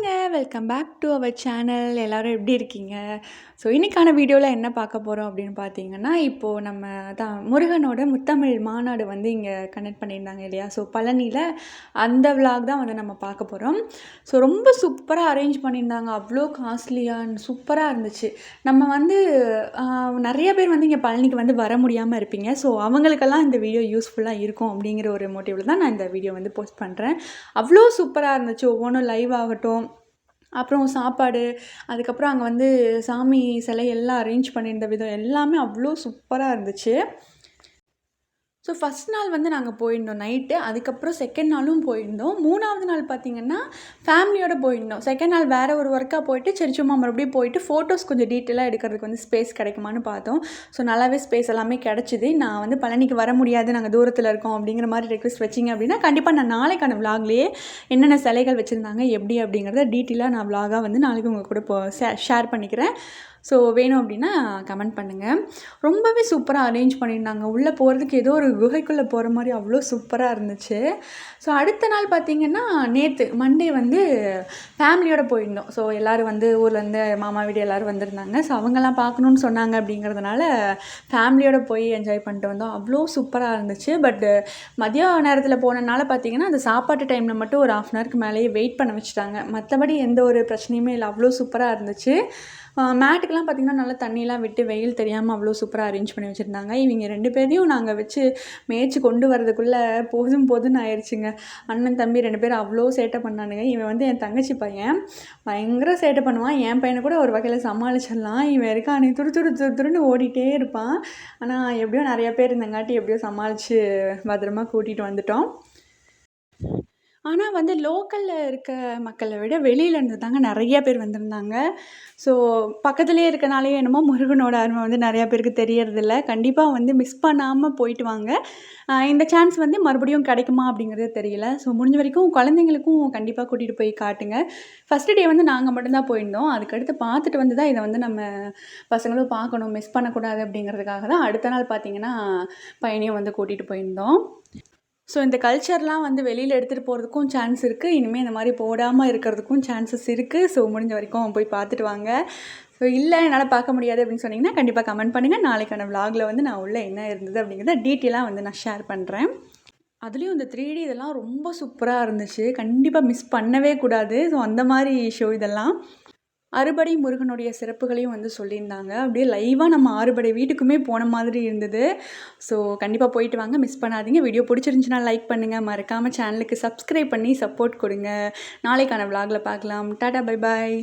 ஹாய்ங்க welcome back to our channel எல்லோரும் எப்படி இருக்கீங்க? ஸோ இன்றைக்கான வீடியோவில் என்ன பார்க்க போகிறோம் அப்படின்னு பார்த்தீங்கன்னா இப்போது நம்ம தான் முருகனோட முத்தமிழ் மாநாடு வந்து இங்கே கனெக்ட் பண்ணியிருந்தாங்க இல்லையா? ஸோ பழனியில் அந்த விளாக் தான் வந்து நம்ம பார்க்க போகிறோம் ஸோ ரொம்ப சூப்பராக அரேஞ்ச் பண்ணியிருந்தாங்க. அவ்வளோ காஸ்ட்லியாக சூப்பராக இருந்துச்சு. நம்ம வந்து நிறைய பேர் வந்து இங்கே பழனிக்கு வந்து வர முடியாமல் இருப்பீங்க. ஸோ அவங்களுக்கெல்லாம் இந்த வீடியோ யூஸ்ஃபுல்லாக இருக்கும் அப்படிங்கிற ஒரு மோட்டிவில் தான் நான் இந்த வீடியோ வந்து போஸ்ட் பண்ணுறேன் அவ்வளோ சூப்பராக இருந்துச்சு. ஒவ்வொன்றும் லைவ் ஆகட்டும். அப்புறம் சாப்பாடு அதுக்கப்புறம் அங்கே வந்து சாமி சிலை எல்லாம் அரேஞ்ச் பண்ணியிருந்த விதம் எல்லாமே அவ்வளோ சூப்பராக இருந்துச்சு. ஸோ ஃபஸ்ட் நாள் வந்து நாங்கள் போயிருந்தோம் நைட்டு அதுக்கப்புறம் செகண்ட் நாளும் போயிருந்தோம். மூணாவது நாள் பார்த்திங்கன்னா ஃபேமிலியோடு போயிருந்தோம். செகண்ட் நாள் வேறு ஒரு ஒர்க்காக போயிட்டு சரி சும்மா மறுபடியும் போயிட்டு ஃபோட்டோஸ் கொஞ்சம் டீட்டெயிலாக எடுக்கிறதுக்கு வந்து ஸ்பேஸ் கிடைக்குமான்னு பார்த்தோம். ஸோ நல்லாவே ஸ்பேஸ் எல்லாமே கிடச்சிது. நான் வந்து பழனிக்கு வர முடியாது நாங்கள் தூரத்தில் இருக்கோம் அப்படிங்கிற மாதிரி ரெக்வஸ்ட் வச்சிங்க அப்படின்னா கண்டிப்பாக நான் நாளைக்கான விலாக்லேயே என்னென்ன சிலைகள் வச்சுருந்தாங்க எப்படி அப்படிங்கிறத டீட்டெயிலாக நான் விலாகாக வந்து நாளைக்கு உங்கள் கூட போ ஷேர் பண்ணிக்கிறேன். ஸோ வேணும் அப்படின்னா கமெண்ட் பண்ணுங்கள் ரொம்பவே சூப்பராக அரேஞ்ச் பண்ணியிருந்தாங்க. உள்ளே போகிறதுக்கு ஏதோ ஒரு குகைக்குள்ளே போகிற மாதிரி அவ்வளோ சூப்பராக இருந்துச்சு. ஸோ அடுத்த நாள் பார்த்திங்கன்னா நேற்று மண்டே வந்து ஃபேமிலியோடு போயிருந்தோம். ஸோ எல்லோரும் வந்து ஊர்லேருந்து மாமா வீடு எல்லோரும் வந்திருந்தாங்க. ஸோ அவங்கெல்லாம் பார்க்கணுன்னு சொன்னாங்க அப்படிங்கிறதுனால ஃபேமிலியோடு போய் என்ஜாய் பண்ணிட்டு வந்தோம். அவ்வளோ சூப்பராக இருந்துச்சு. பட் மதிய நேரத்தில் போனனால பார்த்திங்கன்னா அந்த சாப்பாட்டு டைமில் மட்டும் ஒரு ஆஃப் அன் ஹவருக்கு மேலேயே வெயிட் பண்ண வச்சுட்டாங்க. மற்றபடி எந்த ஒரு பிரச்சனையுமே இல்லை. அவ்வளோ சூப்பராக இருந்துச்சு. மேட்டுக்கெலாம் பார்த்திங்கன்னா நல்லா தண்ணியெலாம் விட்டு வெயில் தெரியாமல் அவ்வளோ சூப்பராக அரேஞ்ச் பண்ணி வச்சுருந்தாங்க. இவங்க ரெண்டு பேரையும் நாங்கள் வச்சு மேய்ச்சி கொண்டு வரதுக்குள்ளே போதும் போதும்னு ஆயிடுச்சுங்க அண்ணன் தம்பி ரெண்டு பேரும் அவ்வளோ சேட்டை பண்ணானுங்க. இவன் வந்து என் தங்கச்சி பையன். பயங்கர சேட்டை பண்ணுவான். என் பையனை கூட ஒரு வகையில் சமாளிச்சிடலாம். இவன் இருக்கான். நீ துரு துரு துரு துருன்னு ஓடிட்டே இருப்பான். ஆனால் எப்படியோ நிறையா பேர் இருந்தங்காட்டி எப்படியோ சமாளித்து பத்திரமா கூட்டிகிட்டு வந்துட்டோம். ஆனால் வந்து லோக்கலில் இருக்க மக்களை விட வெளியிலேருந்து தாங்க நிறைய பேர் வந்திருந்தாங்க. ஸோ பக்கத்துலேயே இருக்கனாலே என்னமோ முருகனோட அருமை வந்து நிறையா பேருக்கு தெரியறதில்ல. கண்டிப்பாக வந்து மிஸ் பண்ணாமல் போயிட்டு வாங்க. இந்த சான்ஸ் வந்து மறுபடியும் கிடைக்குமா அப்படிங்கிறது தெரியல. ஸோ முடிஞ்ச வரைக்கும் குழந்தைங்களுக்கும் கண்டிப்பாக கூட்டிகிட்டு போய் காட்டுங்க. ஃபஸ்ட்டு டே வந்து நாங்கள் மட்டும்தான் போயிருந்தோம். அதுக்கடுத்து பார்த்துட்டு வந்து தான் இதை வந்து நம்ம பசங்களும் பார்க்கணும். மிஸ் பண்ணக்கூடாது அப்படிங்கிறதுக்காக தான் அடுத்த நாள் பார்த்திங்கன்னா பையனையும் வந்து கூட்டிகிட்டு போயிருந்தோம். ஸோ இந்த கல்ச்சர்லாம் வந்து வெளியில் எடுத்துகிட்டு போகிறதுக்கும் சான்ஸ் இருக்குது இனிமேல் இந்த மாதிரி போடாமல் இருக்கிறதுக்கும் சான்சஸ் இருக்குது ஸோ முடிஞ்ச வரைக்கும் போய் பார்த்துட்டு வாங்க. ஸோ இல்லை என்னால் பார்க்க முடியாது அப்படின்னு சொன்னிங்கன்னா கண்டிப்பாக கமெண்ட் பண்ணுங்கள் நாளைக்கான விலாகில் வந்து நான் உள்ளே என்ன இருந்தது அப்படிங்கிறத டீட்டெயிலாக வந்து நான் ஷேர் பண்ணுறேன் அதுலேயும் இந்த த்ரீ டி இதெல்லாம் ரொம்ப சூப்பராக இருந்துச்சு. கண்டிப்பாக மிஸ் பண்ணவே கூடாது. ஸோ அந்த மாதிரி ஷோ இதெல்லாம். அறுபடை முருகனுடைய சிறப்புகளையும் வந்து சொல்லியிருந்தாங்க. அப்படியே லைவாக நம்ம அறுபடை வீட்டுக்குமே போன மாதிரி இருந்தது. ஸோ கண்டிப்பாக போயிட்டு வாங்க. மிஸ் பண்ணாதீங்க. வீடியோ பிடிச்சிருந்துச்சுன்னா லைக் பண்ணுங்கள் மறக்காமல் சேனலுக்கு சப்ஸ்கிரைப் பண்ணி சப்போர்ட் கொடுங்க. நாளைக்கான விலாகில் பார்க்கலாம். Tata bye bye